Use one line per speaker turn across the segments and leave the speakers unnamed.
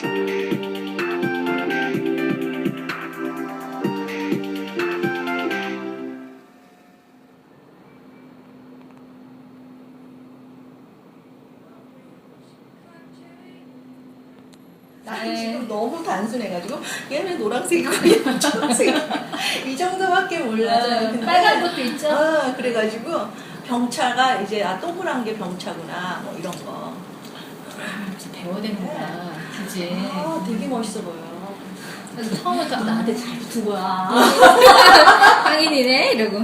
나는 지금 너무 단순해가지고 얘는 노란색이고 얘는 초록색이고 이 정도밖에 몰라요.
맞아요.
근데
빨간 것도 있죠.
아, 그래가지고 병차가 이제 아 동그란 게 병차구나 뭐 이런 거.
진짜 배워야 되는구나. 그지?
아 되게 멋있어 보여.
그래서 처음부터 나한테 잘 붙은 거야. 황인이네? 이러고.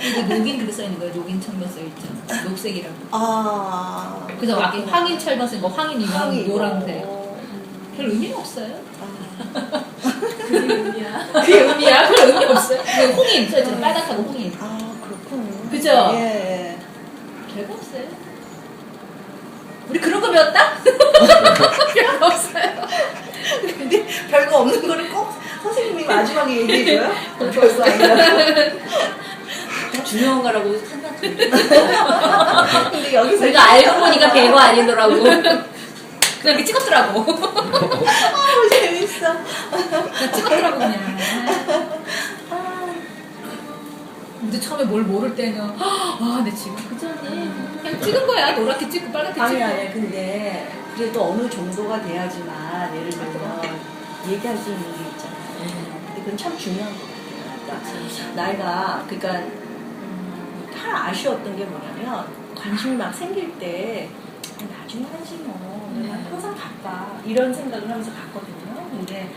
이게 녹인 그렇게 써있는 거예요. 녹인 철번 써있죠. 녹색이라고.
아
그래서 막 황인 철번 쓴거 황인이면
황이
노란색.
어.
별 의미가 없어요.
아,
그게 의미야. 그게 의미야? 별 의미 없어요. 그 홍인 써있잖아요. 빨갛다고 홍인.
아 그렇군요.
그죠?
예.
별거 없어요. 우리 그런 거 배웠다? 별거 없어요.
근데 별거 없는 거를 꼭 선생님이 마지막에 얘기해줘요? 벌써 아니라.
중요한 거라고 항상
근데 여기서
우리가 알고 보니까 별거 아니더라고. 그냥 이렇게 찍었더라고.
아우 재밌어.
찍었더라고 처음에 뭘 모를 때는 아, 내 지금 그전에 그냥 찍은 거야. 노랗게 찍고 빨갛게
아니
찍고.
아니 근데 그래도 어느 정도가 돼야지만 예를 들면 얘기할 수 있는 게 있잖아요. 근데 그건 참 중요한 것 같아요. 그러니까 나이가 그러니까 음, 참 아쉬웠던 게 뭐냐면 관심이 막 생길 때 아, 나중에 하지 뭐 내가
네.
항상 바빠 이런 생각을 하면서 갔거든요. 근데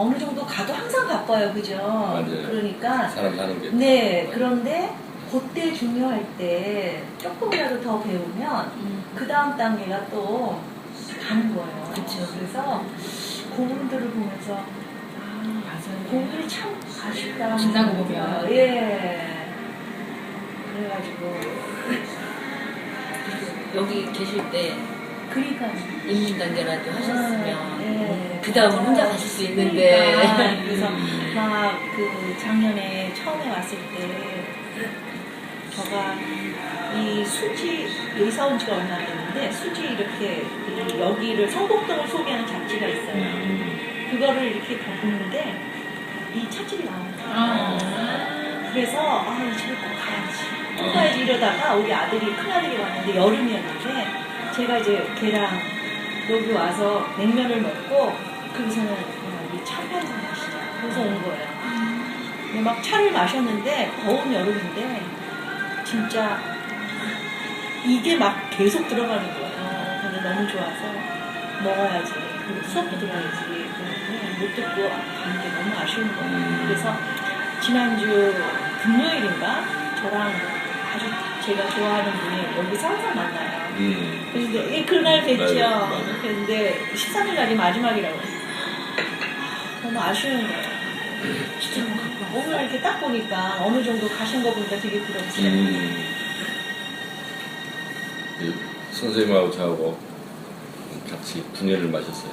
어느 정도 가도 항상 바빠요, 그죠?
맞아요.
그러니까
사람 사는 게.
네, 그런데 그때 중요할 때 조금이라도 더 배우면
음.
그 다음 단계가 또 가는 거예요.
그쵸.
그래서 그분들을 보면서 아, 맞아요. 그분들이 참 아쉽다.
지나고 보면.
예. 그래가지고
여기 계실 때
그러니까
입문 단계라도 하셨으면
예.
그 다음은 혼자 가실 수 있는데
그러니까 그래서 막 그 작년에 처음에 왔을 때 저가 이 수지 이사 온 지가 얼마 안 됐는데 수지 이렇게 이 여기를 성북동을 소개하는 잡지가 있어요.
음.
그거를 이렇게 덮는데 이 차질이 나온 거예요.
아.
그래서 아, 이 집에 꼭 가야지. 꼭 가야지 이러다가 우리 아들이 큰 아들이 왔는데 여름이었는데 제가 이제 걔랑 여기 와서 냉면을 먹고 거기서는 그냥 우리 차를 한잔 마시자. 그래서 온 거예요. 근데 막 차를 마셨는데 더운 여름인데 진짜 이게 막 계속 들어가는 거예요. 근데 너무 좋아서 먹어야지. 그리고 수업도 들어야지. 못 듣고 가는 게 너무 아쉬운 거예요.
음.
그래서 지난주 금요일인가 저랑 아주 제가 좋아하는 분이 여기서 항상 만나요.
음.
그런데 예, 그날 뵀죠.
맞아요, 맞아요.
그런데 13일 날이 마지막이라고 했어요. 아, 너무 아쉬운 거예요. 진짜 오늘 이렇게 딱 보니까 어느 정도 가신 거 보니까 되게 부럽지.
음. 그 선생님하고 저하고 같이 분연을 마셨어요.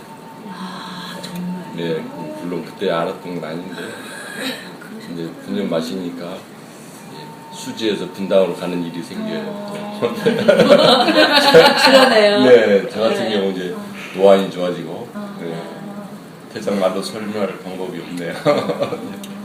아 정말
네, 물론 그때 알았던 건 아닌데, 근데 분연 마시니까 예, 수지에서 분당으로 가는 일이 생겨요. 또.
그러네요
네, 저 같은
네.
경우 이제 노안이 좋아지고,
아.
네, 대장 설명할 방법이 없네요.